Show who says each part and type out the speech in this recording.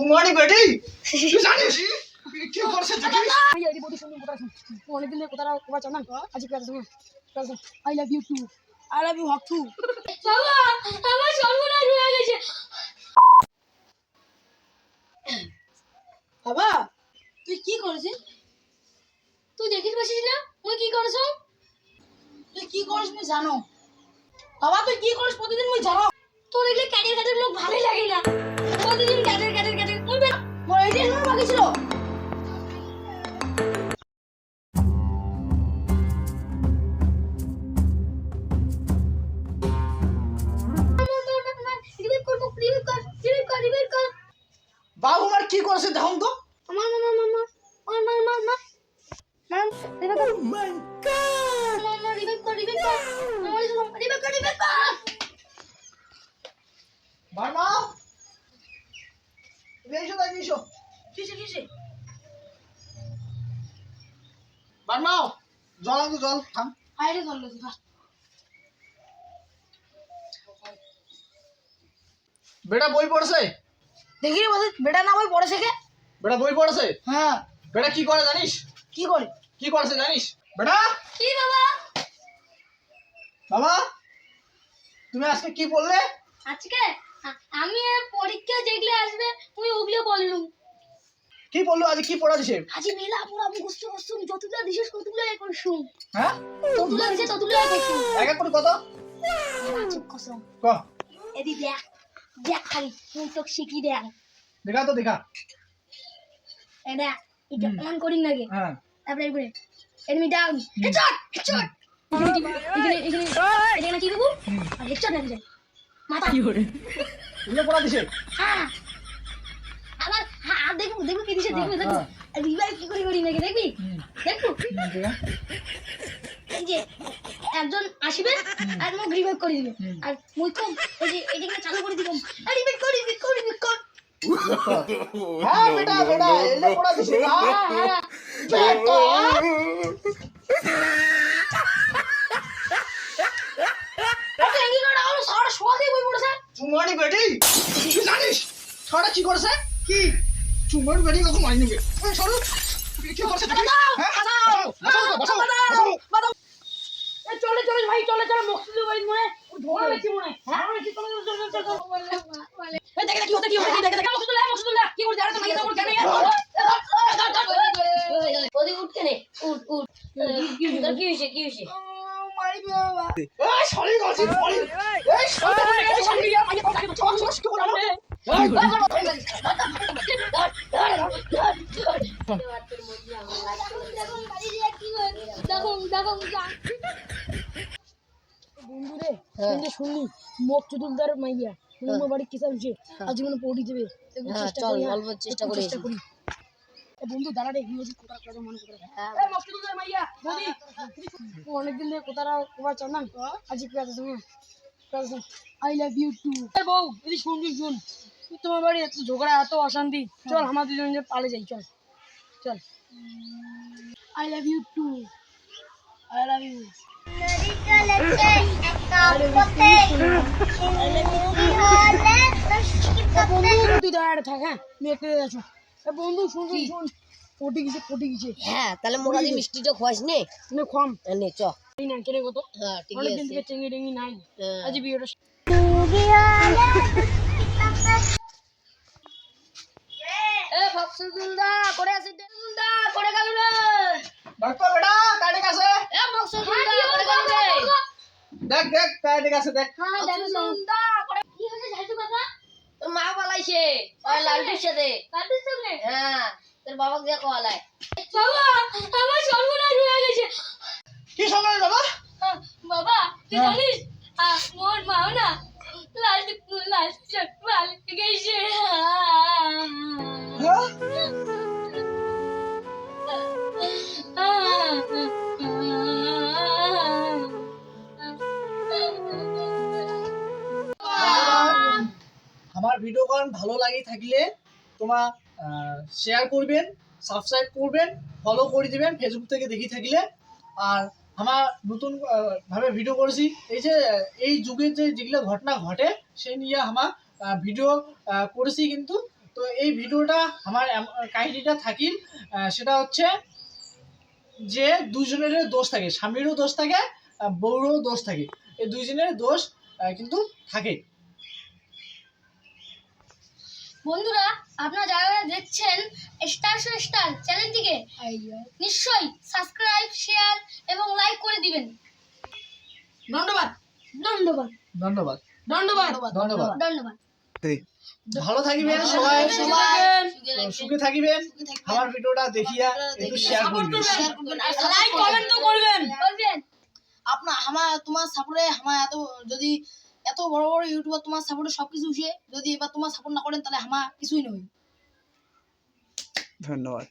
Speaker 1: চুমানি বেটি? তুই জানিস? কি করছে দেখিস
Speaker 2: আমি এই বডি শুনি কথা শুন অনেকদিন ধরে কথা কথা চান না? আজ কথা শুন I love you too I love you Haque too
Speaker 3: বাবা আমার সর্বনাশ হয়ে গেছে।
Speaker 2: বাবা তুই কি করেছিস?
Speaker 3: তুই দেখিস পাচ্ছিস না? মুই কি করছ?
Speaker 2: তুই কি করিস মুই জানো। বাবা তুই কি করিস? প্রতিদিন মুই জানো।
Speaker 3: তোর এগুলো ক্যাটের ক্যাটের লোক ভালোই লাগে না।
Speaker 1: দেখুন তো।
Speaker 3: আমার মামা মামা মামা মামা
Speaker 1: বারমা এসো তাই এসো।
Speaker 2: কিসে কিসে?
Speaker 1: বারমা জল থাম।
Speaker 2: আইরে
Speaker 1: বেটা বই পড়ছে?
Speaker 2: দেখি বাদে বেটা না বই পড়ে শেখে
Speaker 1: বেটা বই পড়ছে?
Speaker 2: হ্যাঁ।
Speaker 1: বেটা কি করে জানিস?
Speaker 2: কি করে?
Speaker 1: কি করছে জানিস? বেটা?
Speaker 3: কি বাবা?
Speaker 1: বাবা তুমি আজকে কি বললে
Speaker 3: আজকে? আমি পরীক্ষা যেগুলো আসবে তুমি ওগুলো বললু
Speaker 1: কি বলল আজ? কি পড়া দিছে
Speaker 3: আজ মেলা পুরা মুখস্থ করছুম যতগুলো দিছিস কতগুলো এ করছুম।
Speaker 1: হ্যাঁ?
Speaker 3: যতগুলো দিছে ততগুলো এ করছুম।
Speaker 1: এক এক করে কত?
Speaker 3: চুপ কসম।
Speaker 1: ক?
Speaker 3: এদি দেখ। দেখ খালি তুই তো শিখি দেখ
Speaker 1: দেখা তো দেখা।
Speaker 3: এ দেখ এটা অন করি নাকি
Speaker 1: হ্যাঁ।
Speaker 3: তারপরে এরপরে এনিমি ডাউন হেডশট হেডশট। এখানে এখানে এখানে এখানে কি দেবো আর হেডশট যায়। মাথা।
Speaker 1: এগুলো পড়া দিছে।
Speaker 3: হ্যাঁ। আবার হ্যাঁ আর দেখব দেখব কি দিছে দেখব দেখব। রিভাইভ কি করে করি নাকি দেখবি? দেখব?
Speaker 1: দেখা।
Speaker 3: এই যে একজন আসবে আর মুখ রিভাইভ করে দিবে। আর মুই কম ওই যে এদিকে চালু করে দিব আর রিভাইভ করে রিভাইভ করে রিভাইভ কর।
Speaker 1: হ্যাঁ বেটা বেটা এগুলো পড়া দিছে হ্যাঁ
Speaker 3: হ্যাঁ
Speaker 1: বেটি তুই জানিস? ছড়া কি করছে? কি? বেটি করছে? হ্যাঁ? বসাও, বসাও, বসাও,
Speaker 2: চলে চলে ভাই চলে চলে মকসুদের বাড়ি মনে ও ধরে বেশি মনে। হ্যাঁ? বেশি চলে চলে চলে চলে কি হতে কি? হতে মকসুদুল্লাহ মকসুদুল্লাহ কি করে কেন
Speaker 3: ওদিকে উঠ কেনে উঠ উঠ কি কি দেখো দেখো
Speaker 2: বন্ধু রে শুনলি শুনলি? মকসুদুল্লাহর মাইয়া তোমার বাড়ি হচ্ছে আজ পড়ি দেবে। চেষ্টা করি হ্যাঁ,
Speaker 3: চেষ্টা করি
Speaker 2: চেষ্টা করি। বন্ধু দাঁড়া রে হিমোজি কোথা কোথা মনে করে এ মাইয়া বলি অনেকদিন ধরে কোথাটা কোথা চান না। আজ শুনে কথা আই লাভ ইউ টু এ বউ যদি শুন তোমার বাড়ি এত ঝগড়া এত অশান্তি। চল আমার দুজন পালে যাই চল। চল। I love you too I love you থাক হ্যাঁ মেয়েকে আছো। বন্ধু শুন শুন শুন। গেছে
Speaker 4: হ্যাঁ তাহলে মোরা মিষ্টিটা খোয়াস নে।
Speaker 2: নে খাম
Speaker 4: নে চ।
Speaker 2: এই না কেনে কত
Speaker 4: হ্যাঁ ঠিক
Speaker 2: অনেকদিন থেকে চেঙ্গি টেঙ্গি নাই।
Speaker 4: হ্যাঁ।
Speaker 2: আজ বিয়েটা
Speaker 3: এ মকসুদুল্লাহ করে আসি দুল্লাহ করে গেল রে
Speaker 1: ডাক্তার বেটা, কাটে গেছে।
Speaker 3: এ মকসুদুল্লাহ করে গেল রে
Speaker 1: দেখ, দেখ, কাটে গেছে, দেখ।
Speaker 3: হ্যাঁ মকসুদুল্লাহ করে। কি হয়েছে জানতো বাবা?
Speaker 4: তোর মা বলাইছে ওই লালটুর সাথে।
Speaker 3: কাটিস সঙ্গে?
Speaker 4: হ্যাঁ তোর বাবাকে দিয়ে কলায়
Speaker 3: বাবা আমার সর্বনাশ হয়ে গেছে।
Speaker 1: কি সঙ্গে বাবা?
Speaker 3: বাবা তুই
Speaker 1: হ্যাঁ।
Speaker 3: জানিস আহ, মোর মাও না লাল লাল চট পালিয়ে গেছে।
Speaker 1: হ্যাঁ? আমার ভিডিও গান ভালো লাগে থাকলে তোমার শেয়ার করবেন সাবস্ক্রাইব করবেন ফলো করে দিবেন ফেসবুক থেকে দেখি থাকলে। আর আমার নতুন ভাবে ভিডিও করেছি, এই যে, এই যুগের যে যেগুলো ঘটনা ঘটে, সেই নিয়ে আমার ভিডিও করেছি কিন্তু। তো এই ভিডিওটা আমার কাহিনীটা থাকিল সেটা হচ্ছে যে দুজনের দোষ থাকে, স্বামীরও দোষ থাকে বউরও দোষ থাকে। এই দুইজনের দোষ কিন্তু থাকে।
Speaker 3: বন্ধুরা আপনারা যারা যারা দেখছেন স্টার স্টার চ্যানেলটিকে নিশ্চয়ই সাবস্ক্রাইব শেয়ার এবং লাইক করে দিবেন।
Speaker 5: ধন্যবাদ।
Speaker 3: ধন্যবাদ।
Speaker 1: ধন্যবাদ।
Speaker 5: ধন্যবাদ।
Speaker 1: ধন্যবাদ।
Speaker 3: ধন্যবাদ।
Speaker 1: ভালো থাকিবেন সবাই।
Speaker 5: সবাই।
Speaker 1: সুখে থাকিবেন। আমার ভিডিওটা দেখিয়া একটু শেয়ার করবেন।
Speaker 5: লাইক কমেন্ট তো করবেন।
Speaker 3: বলবেন
Speaker 5: আপনার আমার তোমার সাপোর্টে আমার এত যদি এত বড় বড় ইউটিউবার তোমার সাপোর্টে সবকিছু উঠে, যদি এবার তোমার সাপোর্ট না করেন, তাহলে আমার কিছুই নয়।
Speaker 6: ধন্যবাদ।